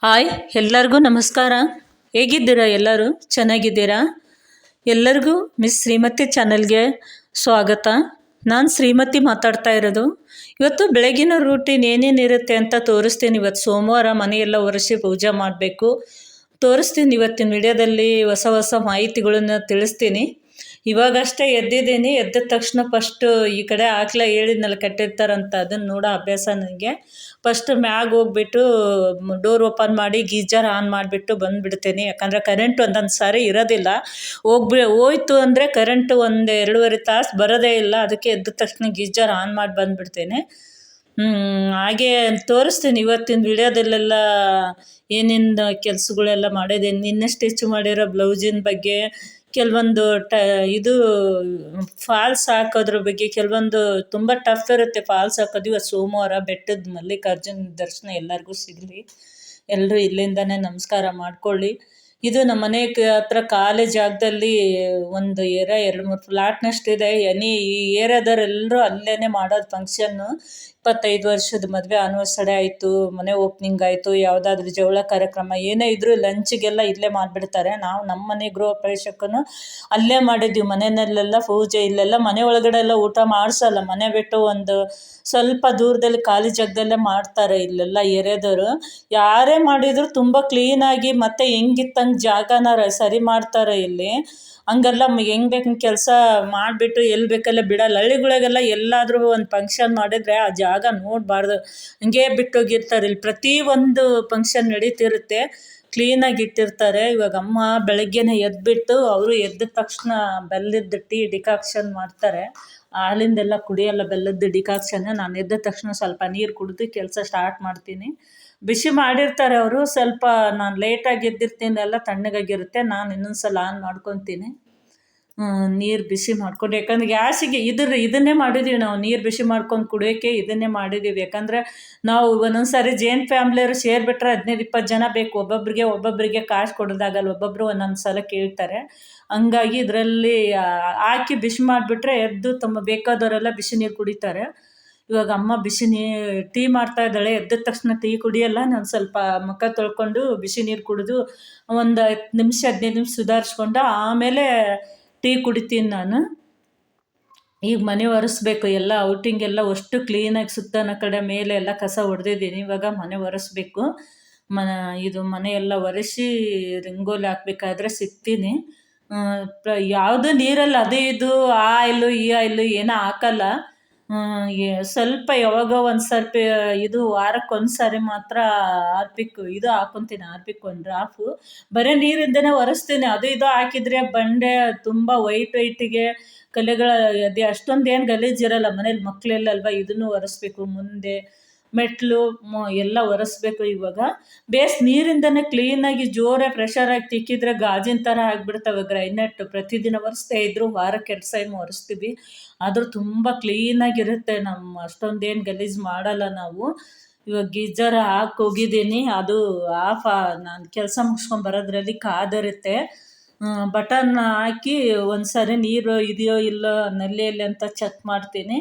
Hi, ಎಲ್ಲರಿಗೂ ನಮಸ್ಕಾರ. ಹೇಗಿದ್ದೀರಾ ಎಲ್ಲರೂ? ಚೆನ್ನಾಗಿದ್ದೀರಾ? ಎಲ್ಲರಿಗೂ ಮಿಸ್ ಶ್ರೀಮತಿ ಚಾನಲ್ಗೆ ಸ್ವಾಗತ. ನಾನು ಶ್ರೀಮತಿ ಮಾತಾಡ್ತಾ ಇರೋದು. ಇವತ್ತು ಬೆಳಗಿನ ರೂಟೀನ್ ಏನೇನಿರುತ್ತೆ ಅಂತ ತೋರಿಸ್ತೀನಿ. ಇವತ್ತು ಸೋಮವಾರ ಮನೆಯೆಲ್ಲ ಒರೆಸಿ ಪೂಜೆ ಮಾಡಬೇಕು. ತೋರಿಸ್ತೀನಿ ಇವತ್ತಿನ ವಿಡಿಯೋದಲ್ಲಿ ಹೊಸ ಹೊಸ ಮಾಹಿತಿಗಳನ್ನು ತಿಳಿಸ್ತೀನಿ. ಇವಾಗಷ್ಟೇ ಎದ್ದಿದ್ದೀನಿ. ಎದ್ದ ತಕ್ಷಣ ಫಸ್ಟು ಈ ಕಡೆ ಆಕ್ಲೆ ಹೇಳಿದ್ನಲ್ಲ ಕಟ್ಟಿರ್ತಾರಂತ ಅದನ್ನು ನೋಡೋ ಅಭ್ಯಾಸ ನನಗೆ ಫಸ್ಟ್ ಮ್ಯಾಗ ಹೋಗ್ಬಿಟ್ಟು ಡೋರ್ ಓಪನ್ ಮಾಡಿ ಗೀಜರ್ ಆನ್ ಮಾಡಿಬಿಟ್ಟು ಬಂದುಬಿಡ್ತೀನಿ. ಯಾಕಂದರೆ ಕರೆಂಟ್ ಒಂದೊಂದು ಸಾರಿ ಇರೋದಿಲ್ಲ. ಹೋಗ್ಬಿ, ಹೋಯ್ತು ಅಂದರೆ ಕರೆಂಟು ಒಂದು ಎರಡೂವರೆ ತಾಸು ಬರೋದೇ ಇಲ್ಲ. ಅದಕ್ಕೆ ಎದ್ದ ತಕ್ಷಣ ಗೀಜರ್ ಆನ್ ಮಾಡಿ ಬಂದುಬಿಡ್ತೇನೆ. ಹಾಗೆ ತೋರಿಸ್ತೀನಿ ಇವತ್ತಿನ ವಿಡಿಯೋದಲ್ಲೆಲ್ಲ ಏನೇನು ಕೆಲಸಗಳೆಲ್ಲ ಮಾಡಿದ್ದೀನಿ. ನಿನ್ನೆ ಸ್ಟಿಚ್ ಮಾಡಿರೋ ಬ್ಲೌಸಿನ ಬಗ್ಗೆ ಕೆಲವೊಂದು ಟ, ಇದು ಫಾಲ್ಸ್ ಹಾಕೋದ್ರ ಬಗ್ಗೆ ಕೆಲವೊಂದು ತುಂಬ ಟಫ್ ಇರುತ್ತೆ ಫಾಲ್ಸ್ ಹಾಕೋದು. ಇವತ್ತು ಸೋಮವಾರ ಬೆಟ್ಟದ ಮಲ್ಲಿಕಾರ್ಜುನ ದರ್ಶನ ಎಲ್ಲರಿಗೂ ಸಿಗಲಿ. ಎಲ್ಲರೂ ಇಲ್ಲಿಂದನೇ ನಮಸ್ಕಾರ ಮಾಡ್ಕೊಳ್ಳಿ. ಇದು ನಮ್ಮ ಮನೆ ಹತ್ರ ಖಾಲಿ ಜಾಗದಲ್ಲಿ ಒಂದು ಏರ ಎರಡು ಮೂರು ಫ್ಲಾಟ್ನಷ್ಟಿದೆ ಎನಿ ಈ ಏರಿಯಾದವರೆಲ್ಲರೂ ಅಲ್ಲೇ ಮಾಡೋದು ಫಂಕ್ಷನ್ನು ಇಪ್ಪತ್ತೈದು ವರ್ಷದ ಮದುವೆ ಆನಿವರ್ಸರಿ ಆಯಿತು, ಮನೆ ಓಪನಿಂಗ್ ಆಯಿತು, ಯಾವುದಾದ್ರೂ ಜವಳ ಕಾರ್ಯಕ್ರಮ, ಏನೇ ಇದ್ದರೂ ಲಂಚಿಗೆಲ್ಲ ಇಲ್ಲೇ ಮಾಡಿಬಿಡ್ತಾರೆ. ನಾವು ನಮ್ಮ ಮನೆ ಗೃಹ ಪ್ರವೇಶಕ್ಕೂ ಅಲ್ಲೇ ಮಾಡಿದ್ದೀವಿ ಮನೆಯಲ್ಲೆಲ್ಲ ಪೂಜೆ ಇಲ್ಲೆಲ್ಲ, ಮನೆ ಒಳಗಡೆ ಎಲ್ಲ ಊಟ ಮಾಡಿಸಲ್ಲ. ಮನೆ ಬಿಟ್ಟು ಒಂದು ಸ್ವಲ್ಪ ದೂರದಲ್ಲಿ ಖಾಲಿ ಜಾಗದಲ್ಲೇ ಮಾಡ್ತಾರೆ ಇಲ್ಲೆಲ್ಲ ಎರೆದವರು ಯಾರೇ ಮಾಡಿದರೂ ತುಂಬ ಕ್ಲೀನಾಗಿ ಮತ್ತೆ ಹೆಂಗಿತ್ತಂಗೆ ಜಾಗನ ಸರಿ ಮಾಡ್ತಾರೆ ಇಲ್ಲಿ. ಹಂಗೆಲ್ಲ ಹೆಂಗೆ ಬೇಕು ಕೆಲಸ ಮಾಡಿಬಿಟ್ಟು ಎಲ್ಲಿ ಬೇಕಲ್ಲೇ ಬಿಡಲ್ಲ ಹಳ್ಳಿಗಳಿಗೆಲ್ಲ ಎಲ್ಲಾದರೂ ಒಂದು ಫಂಕ್ಷನ್ ಮಾಡಿದರೆ ಆ ಜಾಗ ನೋಡಬಾರ್ದು. ಹಂಗೆ ಬಿಟ್ಟೋಗಿರ್ತಾರೆ. ಇಲ್ಲಿ ಪ್ರತಿ ಒಂದು ಫಂಕ್ಷನ್ ನಡೀತಿರುತ್ತೆ. ಕ್ಲೀನಾಗಿ ಇಟ್ಟಿರ್ತಾರೆ. ಇವಾಗ ಅಮ್ಮ ಬೆಳಗ್ಗೆನೇ ಎದ್ದುಬಿಟ್ಟು ಅವರು ಎದ್ದ ತಕ್ಷಣ ಬೆಲ್ಲದ ಟೀ ಡಿಕಾಕ್ಷನ್ ಮಾಡ್ತಾರೆ. ಹಾಲಿಂದೆಲ್ಲ ಕುಡಿಯಲ್ಲ ಬೆಲ್ಲದ ಡಿಕಾಕ್ಷನ್. ನಾನು ಎದ್ದ ತಕ್ಷಣ ಸ್ವಲ್ಪ ನೀರು ಕುಡಿದು ಕೆಲಸ ಸ್ಟಾರ್ಟ್ ಮಾಡ್ತೀನಿ. ಬಿಸಿ ಮಾಡಿರ್ತಾರೆ ಅವರು, ಸ್ವಲ್ಪ ನಾನು ಲೇಟಾಗಿ ಎದ್ದಿರ್ತೀನಿ, ಎಲ್ಲ ತಣ್ಣಗಾಗಿರುತ್ತೆ, ನಾನು ಇನ್ನೊಂದು ಸಲ ಆನ್ ಮಾಡ್ಕೊತೀನಿ ನೀರು ಬಿಸಿ ಮಾಡ್ಕೊಂಡು, ಯಾಕಂದ್ರೆ ಗ್ಯಾಸಿಗೆ ಇದ್ರ, ಇದನ್ನೇ ಮಾಡಿದ್ದೀವಿ ನಾವು, ನೀರು ಬಿಸಿ ಮಾಡ್ಕೊಂಡು ಕುಡಿಯೋಕ್ಕೆ ಇದನ್ನೇ ಮಾಡಿದ್ದೀವಿ ಯಾಕಂದರೆ ನಾವು ಒಂದೊಂದು ಸಾರಿ ಜೇನ್ ಫ್ಯಾಮ್ಲಿಯವರು ಸೇರಿಬಿಟ್ರೆ ಹದಿನೈದು, ಇಪ್ಪತ್ತು ಜನ ಬೇಕು. ಒಬ್ಬೊಬ್ಬರಿಗೆ ಒಬ್ಬೊಬ್ಬರಿಗೆ ಕಾಸು ಕೊಡೋದಾಗಲ್ಲ ಒಬ್ಬೊಬ್ಬರು ಒಂದೊಂದು ಸಲ ಕೇಳ್ತಾರೆ. ಹಂಗಾಗಿ ಇದರಲ್ಲಿ ಹಾಕಿ ಬಿಸಿ ಮಾಡಿಬಿಟ್ರೆ ಎದ್ದು ತಮ್ಮ ಬೇಕಾದವರೆಲ್ಲ ಬಿಸಿ ನೀರು ಕುಡಿತಾರೆ. ಇವಾಗ ಅಮ್ಮ ಬಿಸಿ ನೀ, ಟೀ ಮಾಡ್ತಾ ಇದ್ದಾಳೆ ಎದ್ದ ತಕ್ಷಣ ಟೀ ಕುಡಿಯಲ್ಲ, ನಾನು ಸ್ವಲ್ಪ ಮುಖ ತೊಳ್ಕೊಂಡು ಬಿಸಿ ನೀರು ಕುಡಿದು ಒಂದು ಹತ್ತು ನಿಮಿಷ, ಹದಿನೈದು ನಿಮಿಷ ಸುಧಾರಿಸ್ಕೊಂಡು ಆಮೇಲೆ ಟೀ ಕುಡಿತೀನಿ ನಾನು. ಈಗ ಮನೆ ಒರೆಸ್ಬೇಕು, ಎಲ್ಲ ಔಟಿಂಗ್ ಎಲ್ಲ ಅಷ್ಟು ಕ್ಲೀನಾಗಿ ಸುತ್ತನ ಕಡೆ ಮೇಲೆ ಎಲ್ಲ ಕಸ ಹೊಡೆದಿದ್ದೀನಿ ಇವಾಗ ಮನೆ ಒರೆಸ್ಬೇಕು. ಮ ಇದು ಮನೆ ಎಲ್ಲ ಒರೆಸಿ ರಂಗೋಲಿ ಹಾಕ್ಬೇಕಾದ್ರೆ ಸಿಗ್ತೀನಿ. ಯಾವುದು ನೀರಲ್ಲಿ, ಅದು ಇದು, ಆ ಆಯಿಲು, ಈ ಆಯಿಲು ಏನೂ ಹಾಕಲ್ಲ. ಸ್ವಲ್ಪ ಯಾವಾಗ ಒಂದು ಸ್ವಲ್ಪ ಇದು ವಾರಕ್ಕೆ ಸಾರಿ ಮಾತ್ರ ಹಾರ್ಪಿಕ್, ಇದು ಹಾಕೊಂತೀನಿ, ಹಾರ್ಪಿಕ್ ಒಂದು ಡ್ರಾಫು ಬರೀ ನೀರಿಂದನೇ ಒರೆಸ್ತೀನಿ. ಅದು ಇದು ಹಾಕಿದರೆ ಬಂಡೆ ತುಂಬ ವೈಟ್ ವೈಟಿಗೆ ಕಲೆಗಳ, ಅದೇ ಅಷ್ಟೊಂದು ಏನು ಗಲೀಜಿರಲ್ಲ ಮನೇಲಿ ಮಕ್ಕಳೆಲ್ಲ ಅಲ್ವಾ, ಇದನ್ನು ಒರೆಸ್ಬೇಕು ಮುಂದೆ. ಮೆಟ್ಲು ಎಲ್ಲ ಒರೆಸ್ಬೇಕು ಇವಾಗ. ಬೇಸ್ ನೀರಿಂದನೇ ಕ್ಲೀನಾಗಿ ಜೋರಾಗಿ ಪ್ರೆಷರಾಗಿ ತಿಕ್ಕಿದ್ರೆ ಗಾಜಿನ ಥರ ಆಗಿಬಿಡ್ತವೆ ಗ್ರೈನೆಟ್. ಪ್ರತಿದಿನ ಒರೆಸ್ತಾ ಇದ್ರು ವಾರಕ್ಕೆ ಎರಡು ಸೈಮ್ ಒರೆಸ್ತೀವಿ. ಆದರೂ ತುಂಬ ಕ್ಲೀನಾಗಿರುತ್ತೆ ನಮ್ಮ ಅಷ್ಟೊಂದೇನು ಗಲೀಜು ಮಾಡಲ್ಲ ನಾವು. ಇವಾಗ ಗೀಜರ್ ಹಾಕಿ ಹೋಗಿದ್ದೀನಿ. ಅದು ಆಫ್ ನಾನು ಕೆಲಸ ಮುಗಿಸ್ಕೊಂಡು ಬರೋದ್ರಲ್ಲಿ ಕಾದಿರುತ್ತೆ. ಬಟನ್ ಹಾಕಿ ಒಂದು ಸರಿ ನೀರು ಇದೆಯೋ ಇಲ್ಲೋ ನಲ್ಲಿಯಲ್ಲಿ ಅಂತ ಚೆಕ್ ಮಾಡ್ತೀನಿ.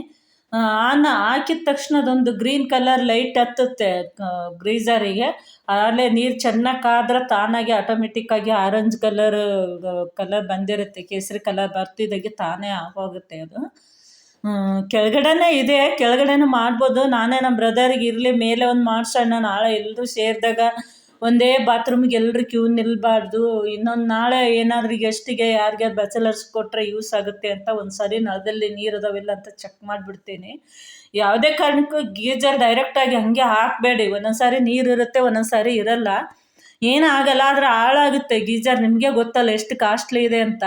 ಆನ್ ಹಾಕಿದ ತಕ್ಷಣ ಅದೊಂದು ಗ್ರೀನ್ ಕಲರ್ ಲೈಟ್ ಹತ್ತುತ್ತೆ ಗ್ರೀಸರಿಗೆ. ಅಲ್ಲೇ ನೀರು ಚೆನ್ನಾಗಿ ಕಾದ್ರೆ ತಾನಾಗೆ ಆಟೋಮೆಟಿಕ್ಕಾಗಿ ಆರೆಂಜ್ ಕಲರ್ ಕಲರ್ ಬಂದಿರುತ್ತೆ. ಕೇಸರಿ ಕಲರ್ ಬರ್ತಿದ್ದಾಗೆ ತಾನೇ ಆಫ್ ಆಗುತ್ತೆ ಅದು ಕೆಳಗಡೆನೇ ಇದೆ, ಕೆಳಗಡೆನೂ ಮಾಡ್ಬೋದು. ನಾನೇ ನಮ್ಮ ಬ್ರದರ್ಗೆ ಇರಲಿ, ಮೇಲೆ ಒಂದು ಮಾಡ್ಸೋಣ, ನಾಳೆ ಎಲ್ಲರೂ ಸೇರಿದಾಗ ಒಂದೇ ಬಾತ್ರೂಮಿಗೆ ಎಲ್ಲರೂ ಕ್ಯೂ ನಿಲ್ಲಬಾರ್ದು ಇನ್ನೊಂದು ನಾಳೆ ಏನಾದರೂ ಗೆಸ್ಟಿಗೆ ಯಾರಿಗೆ ಬ್ಯಾಚಲರ್ಸ್ ಕೊಟ್ಟರೆ ಯೂಸ್ ಆಗುತ್ತೆ ಅಂತ ಒಂದು ಸಾರಿ ನಳದಲ್ಲಿ ನೀರು ಅದಾವಿಲ್ಲ ಅಂತ ಚೆಕ್ ಮಾಡಿಬಿಡ್ತೀನಿ. ಯಾವುದೇ ಕಾರಣಕ್ಕೂ ಗೀಜರ್ ಡೈರೆಕ್ಟಾಗಿ ಹಾಗೆ ಹಾಕಬೇಡಿ. ಒಂದೊಂದು ಸಾರಿ ನೀರು ಇರುತ್ತೆ ಒಂದೊಂದು ಸಾರಿ ಇರಲ್ಲ. ಏನೂ ಆಗಲ್ಲ, ಆದರೆ ಹಾಳಾಗುತ್ತೆ ಗೀಜರ್. ನಿಮಗೆ ಗೊತ್ತಲ್ಲ ಎಷ್ಟು ಕಾಸ್ಟ್ಲಿ ಇದೆ ಅಂತ.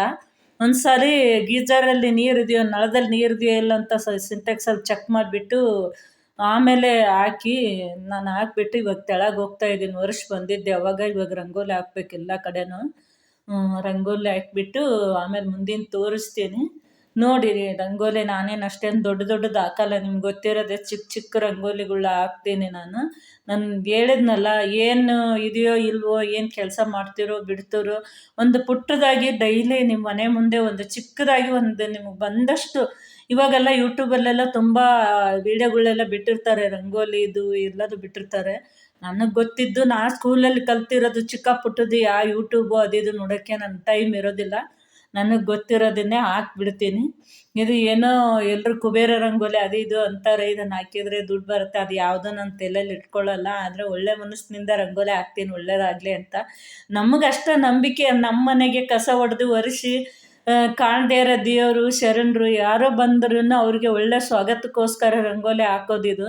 ಒಂದು ಗೀಜರಲ್ಲಿ ನೀರು ಇದೆಯೋ, ನಳದಲ್ಲಿ ನೀರು ಇದೆಯೋ ಇಲ್ಲ ಅಂತ ಸಿಂಟೆಕ್ಸಲ್ಲಿ ಚೆಕ್ ಮಾಡಿಬಿಟ್ಟು ಆಮೇಲೆ ಹಾಕಿ ನಾನು ಹಾಕ್ಬಿಟ್ಟು ಇವಾಗ ತೆಳಗೆ ಹೋಗ್ತಾ ಇದ್ದೀನಿ ವರ್ಷ ಬಂದಿದ್ದೆ ಅವಾಗ ಇವಾಗ ರಂಗೋಲಿ ಹಾಕ್ಬೇಕು ಎಲ್ಲ ಕಡೆನೂ. ರಂಗೋಲಿ ಹಾಕ್ಬಿಟ್ಟು ಆಮೇಲೆ ಮುಂದಿನ ತೋರಿಸ್ತೀನಿ. ನೋಡಿರಿ ರಂಗೋಲಿ ನಾನೇನು ಅಷ್ಟೇನು ದೊಡ್ಡ ದೊಡ್ಡದು ಹಾಕಲ್ಲ. ನಿಮ್ಗೆ ಗೊತ್ತಿರೋದೇ ಚಿಕ್ಕ ಚಿಕ್ಕ ರಂಗೋಲಿಗಳು ಹಾಕ್ತೀನಿ ನಾನು. ನಾನು ಹೇಳಿದ್ನಲ್ಲ, ಏನು ಇದೆಯೋ ಇಲ್ವೋ, ಏನು ಕೆಲಸ ಮಾಡ್ತಿರೋ ಬಿಡ್ತಿರೋ, ಒಂದು ಪುಟ್ಟದಾಗಿ ಡೈಲಿ ನಿಮ್ಮ ಮನೆ ಮುಂದೆ ಒಂದು ಚಿಕ್ಕದಾಗಿ ಒಂದು ನಿಮಗೆ ಬಂದಷ್ಟು ಇವಾಗೆಲ್ಲ ಯೂಟ್ಯೂಬಲ್ಲೆಲ್ಲ ತುಂಬ ವೀಡಿಯೋಗಳೆಲ್ಲ ಬಿಟ್ಟಿರ್ತಾರೆ ರಂಗೋಲಿದು ಎಲ್ಲದು ಬಿಟ್ಟಿರ್ತಾರೆ. ನನಗೆ ಗೊತ್ತಿದ್ದು ನಾ ಸ್ಕೂಲಲ್ಲಿ ಕಲ್ತಿರೋದು ಚಿಕ್ಕ ಪುಟ್ಟದ್ದು ಯಾವ ಯೂಟ್ಯೂಬು ಅದು ಇದು ನೋಡೋಕ್ಕೆ ನನ್ನ ಟೈಮ್ ಇರೋದಿಲ್ಲ. ನನಗೆ ಗೊತ್ತಿರೋದನ್ನೇ ಹಾಕ್ಬಿಡ್ತೀನಿ. ಇದು ಏನೋ ಎಲ್ಲರೂ ಕುಬೇರ ರಂಗೋಲಿ ಅದು ಇದು ಅಂತಾರೆ ಇದನ್ನು ಹಾಕಿದರೆ ದುಡ್ಡು ಬರುತ್ತೆ, ಅದು ಯಾವುದೋ ನನ್ನ ತಲೆಯಲ್ಲಿ ಇಟ್ಕೊಳ್ಳಲ್ಲ, ಆದರೆ ಒಳ್ಳೆ ಮನಸ್ಸಿನಿಂದ ರಂಗೋಲಿ ಹಾಕ್ತೀನಿ, ಒಳ್ಳೇದಾಗಲಿ ಅಂತ. ನಮಗಷ್ಟೇ ನಂಬಿಕೆ ನಮ್ಮ ಮನೆಗೆ ಕಸ ಹೊಡೆದು ಒರೆಸಿ ಕಾಣದೇ ಇರೋ ದೇವರು ಶರಣರು, ಯಾರೋ ಬಂದ್ರೂ ಅವ್ರಿಗೆ ಒಳ್ಳೆ ಸ್ವಾಗತಕ್ಕೋಸ್ಕರ ರಂಗೋಲಿ ಹಾಕೋದಿದು.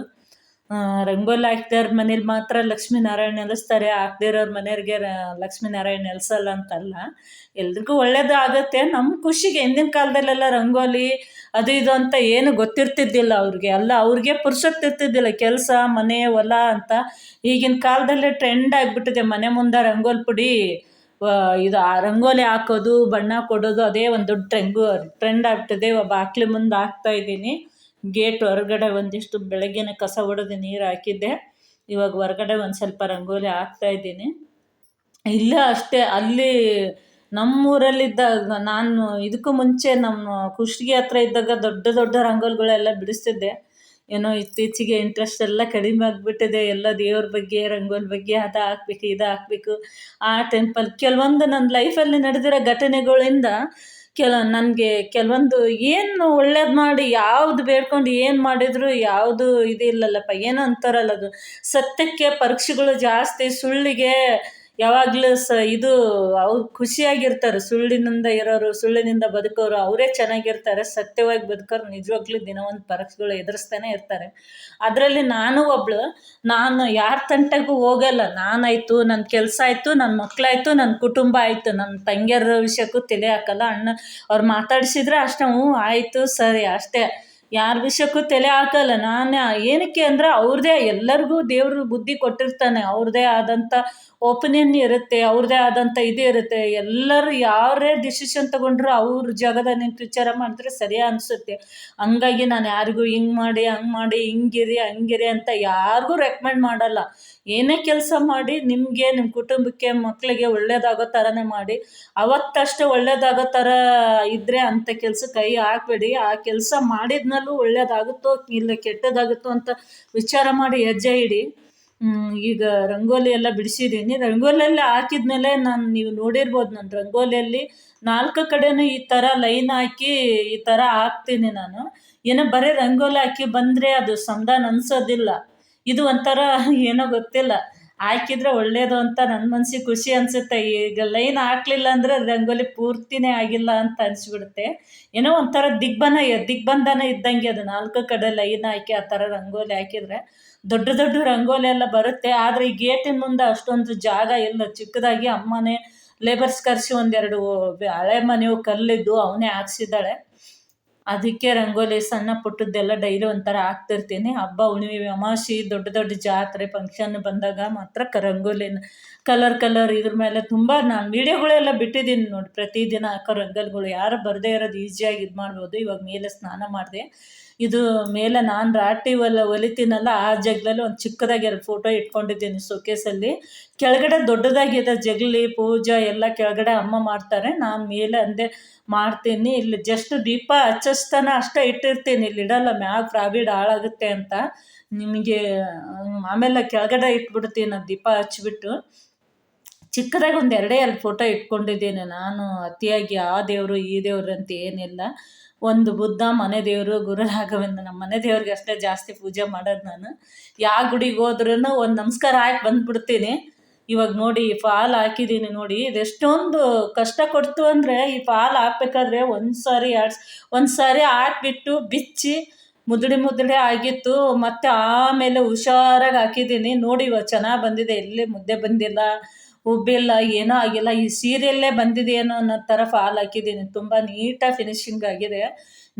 ರಂಗೋಲಿ ಹಾಕ್ದವ್ರ ಮನೇಲಿ ಮಾತ್ರ ಲಕ್ಷ್ಮೀನಾರಾಯಣ ನೆಲೆಸ್ತಾರೆ. ಹಾಕ್ದೇ ಇರೋರ ಮನೆಯವ್ರಿಗೆ ಲಕ್ಷ್ಮೀನಾರಾಯಣ ನೆಲೆಸಲ್ಲ ಅಂತಲ್ಲ. ಎಲ್ರಿಗೂ ಒಳ್ಳೇದು ಆಗುತ್ತೆ. ನಮ್ಮ ಖುಷಿಗೆ ಹಿಂದಿನ ಕಾಲದಲ್ಲೆಲ್ಲ ರಂಗೋಲಿ, ಅದು ಇದು ಅಂತ ಏನು ಗೊತ್ತಿರ್ತಿದ್ದಿಲ್ಲ ಅವ್ರಿಗೆ. ಅಲ್ಲ, ಅವ್ರಿಗೆ ಇರ್ತಿದ್ದಿಲ್ಲ. ಕೆಲಸ, ಮನೆ, ಹೊಲ ಅಂತ ಈಗಿನ ಕಾಲದಲ್ಲೇ ಟ್ರೆಂಡ್ ಆಗಿಬಿಟ್ಟಿದೆ. ಮನೆ ಮುಂದೆ ರಂಗೋಲಿ ಪುಡಿ. ಇದು ರಂಗೋಲಿ ಹಾಕೋದು, ಬಣ್ಣ ಕೊಡೋದು ಅದೇ ಒಂದು ದೊಡ್ಡ ಟ್ರೆಂಗು, ಟ್ರೆಂಡ್ ಒಬ್ಬ ಬಾಕ್ಲಿ ಮುಂದೆ ಹಾಕ್ತಾ ಇದ್ದೀನಿ. ಗೇಟ್ ಹೊರಗಡೆ ಒಂದಿಷ್ಟು ಬೆಳಗ್ಗೆನೆ ಕಸ ಹೊಡೆದು ನೀರು ಹಾಕಿದ್ದೆ. ಇವಾಗ ಹೊರಗಡೆ ಒಂದು ಸ್ವಲ್ಪ ರಂಗೋಲಿ ಹಾಕ್ತಾ ಇದ್ದೀನಿ. ಇಲ್ಲ ಅಷ್ಟೇ, ಅಲ್ಲಿ ನಮ್ಮೂರಲ್ಲಿದ್ದಾಗ ನಾನು ಇದಕ್ಕೂ ಮುಂಚೆ ನಮ್ಮ ಕುಷ್ಟಗಿ ಹತ್ರ ಇದ್ದಾಗ ದೊಡ್ಡ ದೊಡ್ಡ ರಂಗೋಲಿಗಳೆಲ್ಲ ಬಿಡಿಸ್ತಿದ್ದೆ. ಏನೋ ಇತ್ತೀಚೆಗೆ ಇಂಟ್ರೆಸ್ಟ್ ಎಲ್ಲ ಕಡಿಮೆ ಆಗಿಬಿಟ್ಟಿದೆ. ಎಲ್ಲ ದೇವ್ರ ಬಗ್ಗೆ, ರಂಗೋಲಿ ಬಗ್ಗೆ, ಅದು ಹಾಕ್ಬೇಕು, ಇದು ಹಾಕ್ಬೇಕು. ಆ ಟೆಂಪಲ್ ಕೆಲವೊಂದು ನನ್ನ ಲೈಫಲ್ಲಿ ನಡೆದಿರೋ ಘಟನೆಗಳಿಂದ ಕೆಲ, ನನಗೆ ಕೆಲವೊಂದು ಏನು ಒಳ್ಳೇದು ಮಾಡಿ, ಯಾವುದು ಬೇಡ್ಕೊಂಡು ಏನು ಮಾಡಿದ್ರು ಯಾವುದು ಇದಿಲ್ಲಲ್ಲಪ್ಪ ಏನೋ ಅಂತಾರಲ್ಲ ಅದು. ಸತ್ಯಕ್ಕೆ ಪರೀಕ್ಷೆಗಳು ಜಾಸ್ತಿ, ಸುಳ್ಳಿಗೆ ಯಾವಾಗಲೂ ಸ ಇದು ಅವ್ರು ಖುಷಿಯಾಗಿರ್ತಾರೆ. ಸುಳ್ಳಿನಿಂದ ಇರೋರು, ಸುಳ್ಳಿನಿಂದ ಬದುಕೋರು ಅವರೇ ಚೆನ್ನಾಗಿರ್ತಾರೆ. ಸತ್ಯವಾಗಿ ಬದುಕೋರು ನಿಜವಾಗ್ಲೂ ದಿನ ಒಂದು ಪರೀಕ್ಷೆಗಳು ಎದುರಿಸ್ತಾನೆ ಇರ್ತಾರೆ. ಅದರಲ್ಲಿ ನಾನು ಒಬ್ಳು, ನಾನು ಯಾರ ತಂಟೆಗೂ ಹೋಗಲ್ಲ. ನಾನಾಯ್ತು ನನ್ನ ಕೆಲಸ ಆಯಿತು ನನ್ನ ಮಕ್ಕಳಾಯ್ತು ನನ್ನ ಕುಟುಂಬ ಆಯಿತು. ನನ್ನ ತಂಗಿಯರ ವಿಷಯಕ್ಕೂ ತಲೆ ಹಾಕಲ್ಲ. ಅಣ್ಣ ಅವ್ರು ಮಾತಾಡಿಸಿದ್ರೆ ಅಷ್ಟೇ, ಹ್ಞೂ, ಆಯಿತು, ಸರಿ, ಅಷ್ಟೇ. ಯಾರ ವಿಷಯಕ್ಕೂ ತಲೆ ಹಾಕಲ್ಲ. ನಾನು ಏನಕ್ಕೆ ಅಂದರೆ ಅವ್ರದ್ದೇ ಎಲ್ಲರಿಗೂ ದೇವರು ಬುದ್ಧಿ ಕೊಟ್ಟಿರ್ತಾನೆ. ಅವ್ರದ್ದೇ ಆದಂಥ ಒಪಿನಿಯನ್ ಇರುತ್ತೆ ಅವ್ರದ್ದೇ ಆದಂಥ ಇದು ಇರುತ್ತೆ. ಎಲ್ಲರೂ ಯಾರೇ ಡಿಸಿಷನ್ ತಗೊಂಡ್ರು ಅವ್ರ ಜಾಗದ ನಿಂತು ವಿಚಾರ ಮಾಡಿದ್ರೆ ಸರಿಯಾ ಅನಿಸುತ್ತೆ. ಹಂಗಾಗಿ ನಾನು ಯಾರಿಗೂ ಹಿಂಗೆ ಮಾಡಿ, ಹಂಗೆ ಮಾಡಿ, ಹಿಂಗಿರಿ, ಹಂಗಿರಿ ಅಂತ ಯಾರಿಗೂ ರೆಕಮೆಂಡ್ ಮಾಡಲ್ಲ. ಏನೇ ಕೆಲಸ ಮಾಡಿ, ನಿಮಗೆ ನಿಮ್ಮ ಕುಟುಂಬಕ್ಕೆ ಮಕ್ಕಳಿಗೆ ಒಳ್ಳೇದಾಗೋ ಥರನೇ ಮಾಡಿ. ಅವತ್ತಷ್ಟು ಒಳ್ಳೇದಾಗೋ ಥರ ಇದ್ದರೆ ಅಂಥ ಕೆಲಸ ಕೈ ಹಾಕ್ಬೇಡಿ. ಆ ಕೆಲಸ ಮಾಡಿದ್ನಲ್ಲೂ ಒಳ್ಳೇದಾಗುತ್ತೋ ಇಲ್ಲ ಕೆಟ್ಟದಾಗುತ್ತೋ ಅಂತ ವಿಚಾರ ಮಾಡಿ ಹೆಜ್ಜೆ ಇಡಿ. ಈಗ ರಂಗೋಲಿ ಎಲ್ಲ ಬಿಡಿಸಿದ್ದೀನಿ. ರಂಗೋಲಿಯಲ್ಲಿ ಹಾಕಿದ್ಮೇಲೆ ನಾನು ನೀವು ನೋಡಿರ್ಬೋದು ನಾನು ರಂಗೋಲಿಯಲ್ಲಿ ನಾಲ್ಕು ಕಡೆನೂ ಈ ಥರ ಲೈನ್ ಹಾಕಿ ಈ ಥರ ಹಾಕ್ತೀನಿ ನಾನು. ಏನೋ ಬರೀ ರಂಗೋಲಿ ಹಾಕಿ ಬಂದರೆ ಅದು ಸಂಧಾನ ಅನ್ಸೋದಿಲ್ಲ. ಇದು ಒಂಥರ ಏನೋ ಗೊತ್ತಿಲ್ಲ. ಹಾಕಿದ್ರೆ ಒಳ್ಳೇದು ಅಂತ ನನ್ನ ಮನ್ಸಿಗೆ ಖುಷಿ ಅನಿಸುತ್ತೆ. ಈಗ ಲೈನ್ ಹಾಕ್ಲಿಲ್ಲ ಅಂದರೆ ರಂಗೋಲಿ ಪೂರ್ತಿನೇ ಆಗಿಲ್ಲ ಅಂತ ಅನಿಸ್ಬಿಡುತ್ತೆ. ಏನೋ ಒಂಥರ ದಿಗ್ಬನ, ದಿಗ್ಬಂಧನ ಇದ್ದಂಗೆ ಅದು ನಾಲ್ಕು ಕಡೆ ಲೈನ್ ಹಾಕಿ ಆ ಥರ ರಂಗೋಲಿ ಹಾಕಿದರೆ. ದೊಡ್ಡ ದೊಡ್ಡ ರಂಗೋಲಿ ಎಲ್ಲ ಬರುತ್ತೆ. ಆದರೆ ಈ ಗೇಟಿನ ಮುಂದೆ ಅಷ್ಟೊಂದು ಜಾಗ ಇಲ್ಲ. ಚಿಕ್ಕದಾಗಿ ಅಮ್ಮನೇ ಲೇಬರ್ಸ್ ಕರೆಸಿ ಒಂದೆರಡು ಹಳೆ ಮನೆಯು ಕಲ್ಲಿದ್ದು ಅವನೇ ಹಾಕ್ಸಿದ್ದಾಳೆ. ಅದಕ್ಕೆ ರಂಗೋಲಿ ಸಣ್ಣ ಪುಟ್ಟದ್ದೆಲ್ಲ ಡೈಲಿ ಒಂಥರ ಹಾಕ್ತಿರ್ತೀನಿ. ಹಬ್ಬ, ಹುಣ್ಣಿಮೆ ಅಮಾಶಿ ದೊಡ್ಡ ದೊಡ್ಡ ಜಾತ್ರೆ ಫಂಕ್ಷನ್ ಬಂದಾಗ ಮಾತ್ರ ಕ ರಂಗೋಲಿನ ಕಲರ್ ಕಲರ್ ಇದ್ರ ಮೇಲೆ ತುಂಬ ನಾನು ವೀಡಿಯೋಗಳೆಲ್ಲ ಬಿಟ್ಟಿದ್ದೀನಿ ನೋಡಿ. ಪ್ರತಿದಿನ ಹಾಕೋ ರಂಗೋಲಿಗಳು ಯಾರು ಬರದೇ ಇರೋದು ಈಸಿಯಾಗಿ ಇದು ಮಾಡ್ಬೋದು ಇವಾಗ ಮೇಲೆ ಸ್ನಾನ ಮಾಡಿದೆ. ಇದು ಮೇಲೆ ನಾನು ರಾಟಿ ಒಲ ಹೊಲಿತೀನಲ್ಲ ಆ ಜಗ್ಲಲ್ಲಿ ಒಂದು ಚಿಕ್ಕದಾಗಿ ಎರಡು ಫೋಟೋ ಇಟ್ಕೊಂಡಿದ್ದೀನಿ ಸೊಕೇಸಲ್ಲಿ ಕೆಳಗಡೆ ದೊಡ್ಡದಾಗಿದೆ ಜಗಲಿ, ಪೂಜೆ ಎಲ್ಲ ಕೆಳಗಡೆ ಅಮ್ಮ ಮಾಡ್ತಾರೆ. ನಾನು ಮೇಲೆ ಅಂದೆ ಮಾಡ್ತೀನಿ. ಇಲ್ಲಿ ಜಸ್ಟ್ ದೀಪ ಹಚ್ಚಿಸ್ತಾನ ಅಷ್ಟೇ ಇಟ್ಟಿರ್ತೀನಿ. ಇಲ್ಲಿ ಇಡಲ್ಲ, ಮ್ಯಾಗ ಪ್ರಾವಿಡ್ ಹಾಳಾಗುತ್ತೆ ಅಂತ. ನಿಮಗೆ, ಆಮೇಲೆ ಕೆಳಗಡೆ ಇಟ್ಬಿಡ್ತೀನಿ ದೀಪ ಹಚ್ಚಿಬಿಟ್ಟು ಚಿಕ್ಕದಾಗಿ ಒಂದು ಎರಡೇ, ಎರಡು ಫೋಟೋ ಇಟ್ಕೊಂಡಿದ್ದೀನಿ. ನಾನು ಅತಿಯಾಗಿ ಆ ದೇವರು, ಈ ದೇವರು ಅಂತ ಏನಿಲ್ಲ. ಒಂದು ಬುದ್ಧ ಮನೆ ದೇವರು ಗುರು ರಾಘವೇಂದ್ರ ನಮ್ಮ ಮನೆ ದೇವ್ರಿಗೆ ಅಷ್ಟೇ ಜಾಸ್ತಿ ಪೂಜೆ ಮಾಡೋದು ನಾನು. ಯಾವ ಗುಡಿಗೆ ಹೋದ್ರೂ ಒಂದು ನಮಸ್ಕಾರ ಹಾಕಿ ಬಂದ್ಬಿಡ್ತೀನಿ. ಇವಾಗ ನೋಡಿ ಈ ಫಾಲ್ ಹಾಕಿದ್ದೀನಿ ನೋಡಿ, ಇದೆಷ್ಟೊಂದು ಕಷ್ಟ ಕೊಡ್ತು ಅಂದರೆ ಈ ಫಾಲ್ ಹಾಕ್ಬೇಕಾದ್ರೆ ಒಂದು ಸಾರಿ ಎರಡು ಒಂದು ಸಾರಿ ಹಾಕ್ಬಿಟ್ಟು ಬಿಚ್ಚಿ ಮುದುಡಿ ಮುದುಡಿ ಆಗಿತ್ತು. ಮತ್ತು ಆಮೇಲೆ ಹುಷಾರಾಗಿ ಹಾಕಿದ್ದೀನಿ ನೋಡಿ ಇವಾಗ ಚೆನ್ನಾಗಿ ಬಂದಿದೆ. ಎಲ್ಲಿ ಮುದ್ದೆ ಬಂದಿಲ್ಲ. ಉಬ್ಬಿಲ್ಲ, ಏನೂ ಆಗಿಲ್ಲ. ಈ ಸೀರೆಯಲ್ಲೇ ಬಂದಿದೆಯೇನೋ ಅನ್ನೋ ಥರ ಫಾಲ್ ಹಾಕಿದ್ದೀನಿ. ತುಂಬ ನೀಟಾಗಿ ಫಿನಿಶಿಂಗ್ ಆಗಿದೆ.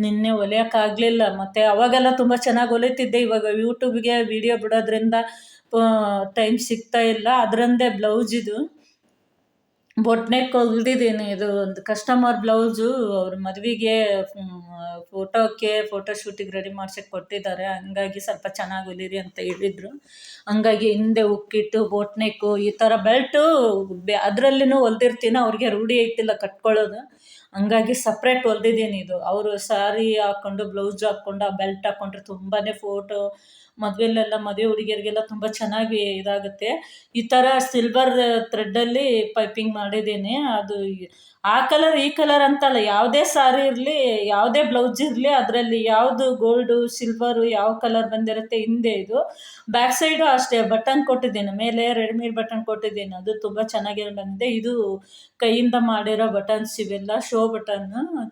ನಿನ್ನೆ ಹೊಲಿಯೋಕ್ಕಾಗಲಿಲ್ಲ ಮತ್ತು ಅವಾಗೆಲ್ಲ ತುಂಬ ಚೆನ್ನಾಗಿ ಹೊಲಿತಿದ್ದೆ ಇವಾಗ ಯೂಟ್ಯೂಬ್ಗೆ ವಿಡಿಯೋ ಬಿಡೋದ್ರಿಂದ ಟೈಮ್ ಸಿಗ್ತಾ ಇಲ್ಲ. ಅದರಂದೇ ಬ್ಲೌಸ್ ಇದು. ಬೊಟ್ನೆಕ್ ಹೊಲ್ದಿದ್ದೀನಿ ಇದು ಒಂದು ಕಸ್ಟಮರ್ ಬ್ಲೌಸು ಅವ್ರ ಮದುವೆಗೆ ಫೋಟೋಕ್ಕೆ ಫೋಟೋ ಶೂಟಿಗೆ ರೆಡಿ ಮಾಡ್ಸಕ್ಕೆ ಕೊಟ್ಟಿದ್ದಾರೆ. ಹಂಗಾಗಿ ಸ್ವಲ್ಪ ಚೆನ್ನಾಗಿ ಹೊಲೀರಿ ಅಂತ ಹೇಳಿದ್ರು. ಹಂಗಾಗಿ ಹಿಂದೆ ಉಕ್ಕಿಟ್ಟು ಬೋಟ್ ನೆಕ್ಕು ಈ ಥರ ಬೆಲ್ಟು ಅದರಲ್ಲಿನೂ ಹೊಲ್ದಿರ್ತೀನಿ? ಅವ್ರಿಗೆ ರೂಢಿ ಐತಿಲ್ಲ ಕಟ್ಕೊಳ್ಳೋದು. ಹಂಗಾಗಿ ಸಪ್ರೇಟ್ ಹೊಲ್ದಿದ್ದೀನಿ ಇದು. ಅವರು ಸಾರಿ ಹಾಕ್ಕೊಂಡು ಬ್ಲೌಸ್ ಹಾಕ್ಕೊಂಡು ಆ ಬೆಲ್ಟ್ ಹಾಕ್ಕೊಂಡ್ರೆ ತುಂಬಾ ಫೋಟೋ ಮದುವೆಲೆಲ್ಲ ಮದುವೆ ಹುಡುಗಿಯರಿಗೆಲ್ಲ ತುಂಬ ಚೆನ್ನಾಗಿ ಇದಾಗುತ್ತೆ. ಈ ಥರ ಸಿಲ್ವರ್ ಥ್ರೆಡ್ಡಲ್ಲಿ ಪೈಪಿಂಗ್ ಮಾಡಿದ್ದೀನಿ. ಅದು ಆ ಕಲರ್ ಈ ಕಲರ್ ಅಂತಲ್ಲ, ಯಾವುದೇ ಸಾರಿ ಇರಲಿ, ಯಾವುದೇ ಬ್ಲೌಸ್ ಇರಲಿ, ಅದರಲ್ಲಿ ಯಾವುದು ಗೋಲ್ಡು ಸಿಲ್ವರು ಯಾವ ಕಲರ್ ಬಂದಿರುತ್ತೆ ಹಿಂದೆ ಇದು. ಬ್ಯಾಕ್ ಸೈಡು ಅಷ್ಟೇ ಬಟನ್ ಕೊಟ್ಟಿದ್ದೀನಿ, ಮೇಲೆ ರೆಡ್ಮಿ ಬಟನ್ ಕೊಟ್ಟಿದ್ದೀನಿ, ಅದು ತುಂಬ ಚೆನ್ನಾಗಿ ಬಂದಿದೆ. ಇದು ಕೈಯಿಂದ ಮಾಡಿರೋ ಬಟನ್ಸ್ ಇವೆಲ್ಲ ಶೋ ಬಟನ್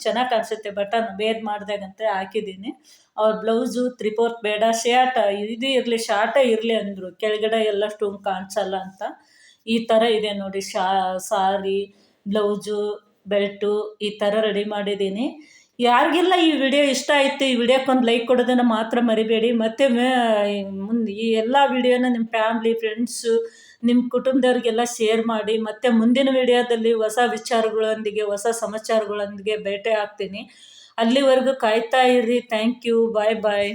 ಚೆನ್ನಾಗಿ ಕಾಣಿಸುತ್ತೆ ಬಟನ್ ಬೇರ್ ಮಾಡಿದಾಗಂತ ಹಾಕಿದ್ದೀನಿ. ಅವ್ರ ಬ್ಲೌಸು ತ್ರೀ ಫೋರ್ತ್ ಬೇಡ ಶರ್ಟ್ ಇದು ಇರಲಿ ಶಾರ್ಟೇ ಇರಲಿ ಅಂದರು, ಕೆಳಗಡೆ ಎಲ್ಲ ಸ್ಟೂಮ್ ಕಾಣಿಸಲ್ಲ ಅಂತ. ಈ ಥರ ಇದೆ ನೋಡಿ ಶಾ ಸಾರಿ ಬ್ಲೌಸು, ಬೆಲ್ಟು ಈ ಥರ ರೆಡಿ ಮಾಡಿದ್ದೀನಿ. ಯಾರಿಗೆಲ್ಲ ಈ ವಿಡಿಯೋ ಇಷ್ಟ ಆಯಿತು, ಈ ವಿಡಿಯೋಕ್ಕೊಂದು ಲೈಕ್ ಕೊಡೋದನ್ನು ಮಾತ್ರ ಮರಿಬೇಡಿ. ಮತ್ತು ಮುಂದೆ ಈ ಎಲ್ಲ ವಿಡಿಯೋನ ನಿಮ್ಮ ಫ್ಯಾಮ್ಲಿ ಫ್ರೆಂಡ್ಸು ನಿಮ್ಮ ಕುಟುಂಬದವ್ರಿಗೆಲ್ಲ ಶೇರ್ ಮಾಡಿ, ಮತ್ತು ಮುಂದಿನ ವಿಡಿಯೋದಲ್ಲಿ ಹೊಸ ವಿಚಾರಗಳೊಂದಿಗೆ, ಹೊಸ ಸಮಾಚಾರಗಳೊಂದಿಗೆ ಭೇಟಿ ಆಗ್ತೀನಿ. ಅಲ್ಲಿವರೆಗೂ ಕಾಯ್ತಾ ಇರಿ ಥ್ಯಾಂಕ್ ಯು ಬಾಯ್ ಬಾಯ್